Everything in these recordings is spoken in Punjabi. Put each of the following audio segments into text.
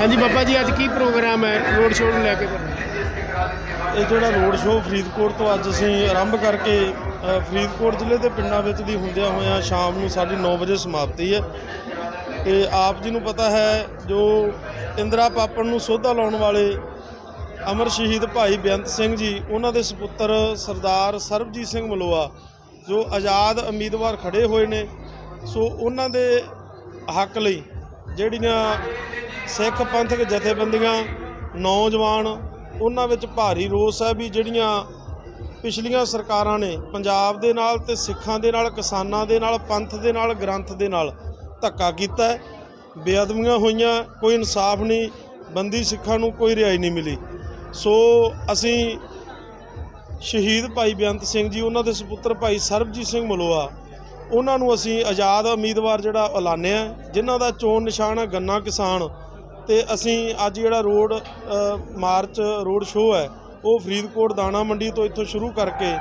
ਹਾਂਜੀ ਬਾਬਾ ਜੀ, ਅੱਜ ਕੀ ਪ੍ਰੋਗਰਾਮ ਹੈ? ਰੋਡ ਸ਼ੋਅ ਨੂੰ ਲੈ ਕੇ ਇਹ ਜਿਹੜਾ ਰੋਡ ਸ਼ੋਅ ਫਰੀਦਕੋਟ ਤੋਂ ਅੱਜ ਅਸੀਂ ਆਰੰਭ ਕਰਕੇ ਫਰੀਦਕੋਟ ਜ਼ਿਲ੍ਹੇ ਦੇ ਪਿੰਡਾਂ ਵਿੱਚ ਦੀ ਹੁੰਦਿਆਂ ਹੋਇਆਂ ਸ਼ਾਮ ਨੂੰ ਸਾਡੀ 9 ਵਜੇ ਸਮਾਪਤੀ ਹੈ। ਤੇ ਆਪ ਜੀ ਨੂੰ ਪਤਾ ਹੈ, ਜੋ ਇੰਦਰਾ ਪਾਪਣ ਨੂੰ ਸੋਧਾ ਲਾਉਣ ਵਾਲੇ ਅਮਰ ਸ਼ਹੀਦ ਭਾਈ ਬੇਅੰਤ ਸਿੰਘ ਜੀ, ਉਹਨਾਂ ਦੇ ਸੁਪੁੱਤਰ ਸਰਦਾਰ ਸਰਬਜੀਤ ਸਿੰਘ ਮਲੋਆ, ਜੋ ਆਜ਼ਾਦ ਉਮੀਦਵਾਰ ਖੜੇ ਹੋਏ ਨੇ। ਸੋ ਉਹਨਾਂ ਦੇ ਹੱਕ ਲਈ ਜਿਹੜੀਆਂ ਸਿੱਖ ਪੰਥਕ ਜਥੇਬੰਦੀਆਂ, ਨੌਜਵਾਨ, ਉਹਨਾਂ ਵਿੱਚ ਭਾਰੀ ਰੋਸ ਹੈ ਵੀ ਜਿਹੜੀਆਂ ਪਿਛਲੀਆਂ ਸਰਕਾਰਾਂ ਨੇ ਪੰਜਾਬ ਦੇ ਨਾਲ ਤੇ ਸਿੱਖਾਂ ਦੇ ਨਾਲ, ਕਿਸਾਨਾਂ ਦੇ ਨਾਲ, ਪੰਥ ਦੇ ਨਾਲ, ਗ੍ਰੰਥ ਦੇ ਨਾਲ ਧੱਕਾ ਕੀਤਾ ਬੇਅਦਬੀਆਂ ਹੋਈਆਂ, ਕੋਈ ਇਨਸਾਫ ਨਹੀਂ, ਬੰਦੀ ਸਿੱਖਾਂ ਨੂੰ ਕੋਈ ਰਿਹਾਈ ਨਹੀਂ ਮਿਲੀ। ਸੋ ਅਸੀਂ ਸ਼ਹੀਦ ਭਾਈ ਬੇਅੰਤ ਸਿੰਘ ਜੀ, ਉਹਨਾਂ ਦੇ ਸੁਪੁੱਤਰ ਭਾਈ ਸਰਬਜੀਤ ਸਿੰਘ ਮਲੋਆ, ਉਹਨਾਂ ਨੂੰ ਅਸੀਂ ਆਜ਼ਾਦ ਉਮੀਦਵਾਰ ਜਿਹੜਾ ਐਲਾਨਿਆ ਜਿਨ੍ਹਾਂ ਦਾ ਚੋਣ ਨਿਸ਼ਾਨ ਹੈ ਗੰਨਾ ਕਿਸਾਨ ਤੇ ਅਸੀਂ ਅੱਜ ਜਿਹੜਾ ਰੋਡ ਮਾਰਚ ਰੋਡ ਸ਼ੋਅ ਹੈ, ਉਹ ਫਰੀਦਕੋਟ ਦਾਣਾ ਮੰਡੀ ਤੋਂ ਇੱਥੋਂ ਸ਼ੁਰੂ ਕਰਕੇ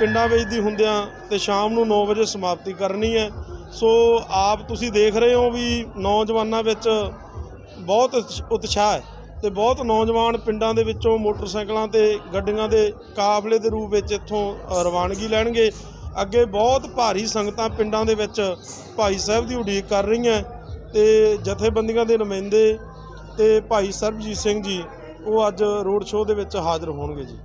ਪਿੰਡਾਂ ਵਿੱਚ ਦੀ ਹੁੰਦਿਆਂ ਤੇ ਸ਼ਾਮ ਨੂੰ 9 ਵਜੇ ਸਮਾਪਤੀ ਕਰਨੀ ਹੈ। ਸੋ ਆਪ ਤੁਸੀਂ ਦੇਖ ਰਹੇ ਹੋ ਵੀ ਨੌਜਵਾਨਾਂ ਵਿੱਚ ਬਹੁਤ ਉਤਸ਼ਾਹ ਹੈ ਤੇ ਬਹੁਤ ਨੌਜਵਾਨ ਪਿੰਡਾਂ ਦੇ ਵਿੱਚੋਂ ਮੋਟਰਸਾਈਕਲਾਂ ਤੇ ਗੱਡੀਆਂ ਦੇ ਕਾਫਲੇ ਦੇ ਰੂਪ ਵਿੱਚ ਇੱਥੋਂ ਰਵਾਨਗੀ ਲੈਣਗੇ। ਅੱਗੇ ਬਹੁਤ ਭਾਰੀ ਸੰਗਤਾਂ ਪਿੰਡਾਂ ਦੇ ਵਿੱਚ ਭਾਈ ਸਾਹਿਬ ਦੀ ਉਡੀਕ ਕਰ ਰਹੀਆਂ ਤੇ ਜਥੇਬੰਦੀਆਂ ਦੇ ਨੁਮਾਇੰਦੇ ਤੇ ਭਾਈ ਸਰਬਜੀਤ ਸਿੰਘ ਜੀ ਉਹ ਅੱਜ ਰੋਡ ਸ਼ੋਅ ਦੇ ਵਿੱਚ ਹਾਜ਼ਰ ਹੋਣਗੇ ਜੀ।